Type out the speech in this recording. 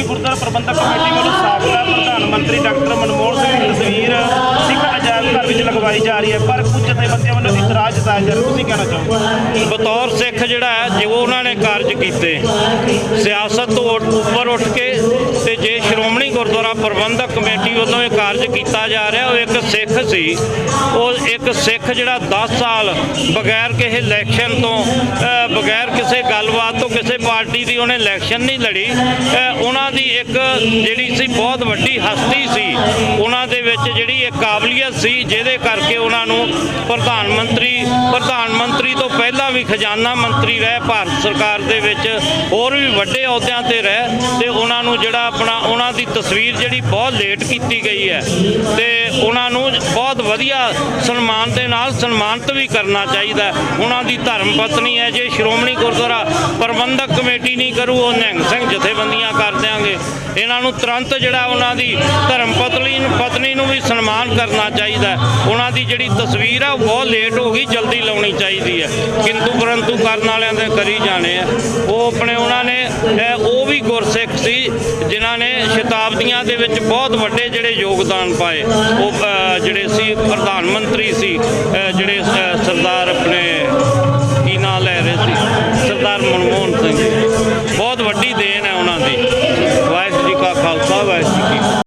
ਸ਼੍ਰੋਮਣੀ ਗੁਰਦੁਆਰਾ ਪ੍ਰਬੰਧਕ committee ਵੱਲੋਂ ਸਾਬਕਾ ਪ੍ਰਧਾਨ ਮੰਤਰੀ ਡਾਕਟਰ ਮਨਮੋਹਨ ਸਿੰਘ ਦੀ ਤਸਵੀਰ ਸਿੱਖ ਅਜਾਇਬ ਘਰ ਵਿੱਚ ਲਗਵਾਈ ਜਾ ਰਹੀ ਹੈ, ਪਰ ਕੁਝ ਜਥੇਬੰਦੀਆਂ ਵੱਲੋਂ ਇਤਰਾਜ਼ ਜਤਾਇਆ ਜਾ ਰਿਹਾ ਤੁਸੀਂ ਕਹਿਣਾ ਚਾਹੋਗੇ? ਬਤੌਰ ਸਿੱਖ ਜਿਹੜਾ ਹੈ, ਜੋ ਉਹਨਾਂ ਨੇ ਕਾਰਜ ਕੀਤੇ, ਸਿਆਸਤ ਤੋਂ ਉੱਪਰ ਉੱਠ ਕੇ ਤੇ ਜੇ ਸ਼੍ਰੋਮਣੀ ਗੁਰਦੁਆਰਾ ਪ੍ਰਬੰਧਕ ਕਮੇਟੀ ਵੱਲੋਂ ਇਹ ਕਾਰਜ ਕੀਤਾ ਜਾ ਰਿਹਾ, ਉਹ ਇੱਕ ਸਿੱਖ ਸੀ। ਉਹ ਇੱਕ ਸਿੱਖ ਜਿਹੜਾ 10 ਸਾਲ ਬਗੈਰ ਕਿਸੇ ਇਲੈਕਸ਼ਨ ਤੋਂ ਬਗੈਰ ਕਿਸੇ ਗੱਲਬਾਤ ਪਾਰਟੀ ਦੀ ਉਹਨੇ ਇਲੈਕਸ਼ਨ ਨਹੀਂ ਲੜੀ। ਉਹਨਾਂ ਦੀ ਇੱਕ ਜਿਹੜੀ ਸੀ, ਬਹੁਤ ਵੱਡੀ ਹਸਤੀ ਸੀ, ਉਹਨਾਂ ਦੇ ਵਿੱਚ ਜਿਹੜੀ ਇੱਕ ਕਾਬਲੀਅਤ ਸੀ, ਜਿਹਦੇ ਕਰਕੇ ਉਹਨਾਂ ਨੂੰ ਪ੍ਰਧਾਨ ਮੰਤਰੀ ਪ੍ਰਧਾਨ ਮੰਤਰੀ ਤੋਂ ਪਹਿਲਾਂ ਵੀ ਖਜ਼ਾਨਾ ਮੰਤਰੀ ਰਹਿ, ਭਾਰਤ ਸਰਕਾਰ ਦੇ ਵਿੱਚ ਹੋਰ ਵੀ ਵੱਡੇ ਅਹੁਦਿਆਂ ਤੇ ਰਹਿ, ਤੇ ਉਹਨਾਂ ਨੂੰ ਜਿਹੜਾ ਆਪਣਾ, ਉਹਨਾਂ ਦੀ ਤਸਵੀਰ ਜਿਹੜੀ ਬਹੁਤ ਲੇਟ ਕੀਤੀ ਗਈ ਹੈ। ਤੇ ਉਹਨਾਂ ਨੂੰ ਵਧੀਆ ਸਨਮਾਨ ਦੇ ਨਾਲ ਸਨਮਾਨਿਤ ਵੀ ਕਰਨਾ ਚਾਹੀਦਾ ਉਹਨਾਂ ਦੀ ਧਰਮ ਪਤਨੀ ਹੈ ਜੇ ਸ਼੍ਰੋਮਣੀ ਗੁਰਦੁਆਰਾ ਪ੍ਰਬੰਧਕ ਕਮੇਟੀ ਨਹੀਂ ਕਰੂ, ਉਹ ਨਿਹੰਗ ਸਿੰਘ ਜਥੇਬੰਦੀਆਂ ਕਰ ਦਿਆਂਗੇ। ਇਹਨਾਂ ਨੂੰ ਤੁਰੰਤ ਜਿਹੜਾ ਉਹਨਾਂ ਦੀ ਧਰਮ ਪਤਨੀ ਨੂੰ ਪਤਨੀ ਨੂੰ ਵੀ ਸਨਮਾਨ ਕਰਨਾ ਚਾਹੀਦਾ ਉਹਨਾਂ ਦੀ ਜਿਹੜੀ ਤਸਵੀਰ ਆ, ਉਹ ਬਹੁਤ ਲੇਟ ਹੋ ਗਈ, ਜਲਦੀ ਲਾਉਣੀ ਚਾਹੀਦੀ ਹੈ। ਕਿੰਤੂ ਪਰੰਤੂ ਕਰਨ ਵਾਲਿਆਂ ਦੇ ਕਰੀ ਜਾਣੇ ਆ। ਉਹ ਆਪਣੇ ਜਿਨ੍ਹਾਂ ਨੇ ਸ਼ਤਾਬਦੀਆਂ ਦੇ ਵਿੱਚ ਬਹੁਤ ਵੱਡੇ ਜਿਹੜੇ ਯੋਗਦਾਨ ਪਾਏ। ਉਹ ਜਿਹੜੇ ਸੀ, ਪ੍ਰਧਾਨ ਮੰਤਰੀ ਸੀ ਜਿਹੜੇ ਸਰਦਾਰ ਆਪਣੇ ਕੀ ਨਾਂ ਲੈ ਰਹੇ ਸੀ? ਸਰਦਾਰ ਮਨਮੋਹਨ ਸਿੰਘ। ਬਹੁਤ ਵੱਡੀ ਦੇਣ